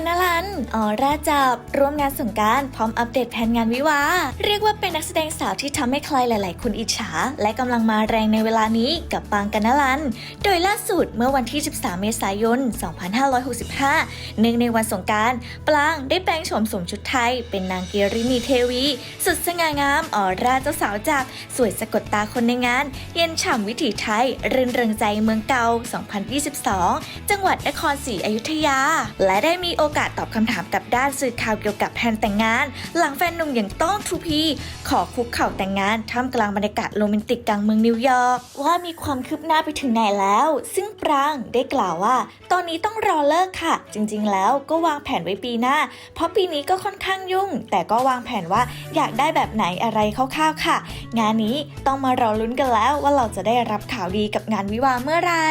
กันนลันออร่าจับ ร่วมงานสงการพร้อมอัปเดตแผนงานวิวา เรียกว่าเป็นนักแสดงสาวที่ทำให้ใครหลาย ๆ คนอิจฉา และกำลังมาแรงในเวลานี้กับปางกันนลัน โดยล่าสุดเมื่อวันที่ 13 เมษายน 2565เนื่องในวันสงการปลางได้แปลงโฉมสวมชุดไทย เป็นนางเกรินีเทวี สุดสง่างามออร่าเจ้าสาวจากสวยสะกดตาคนในงาน เย็นฉ่ำวิถีไทยรื่นเริงใจเมืองเก่า 2022 จังหวัดนครศรีอยุธยา และได้มีโออกาสตอบคำถามกับด้านสื่อข่าวเกี่ยวกับแผนแต่งงาน หลังแฟนหนุ่มอย่างต้องทูพีขอคุกเข่าแต่งงานท่ามกลางบรรยากาศโรแมนติกกลางเมืองนิวยอร์กว่ามีความคืบหน้าไปถึงไหนแล้ว ซึ่งปรางได้กล่าวว่า ตอนนี้ต้องรอเลิกค่ะ จริงๆ แล้วก็วางแผนไว้ปีหน้า เพราะปีนี้ก็ค่อนข้างยุ่ง แต่ก็วางแผนว่าอยากได้แบบไหนอะไรคร่าวๆค่ะ งานนี้ต้องมารอลุ้นกันแล้วว่าเราจะได้รับข่าวดีกับงานวิวาเมื่อไหร่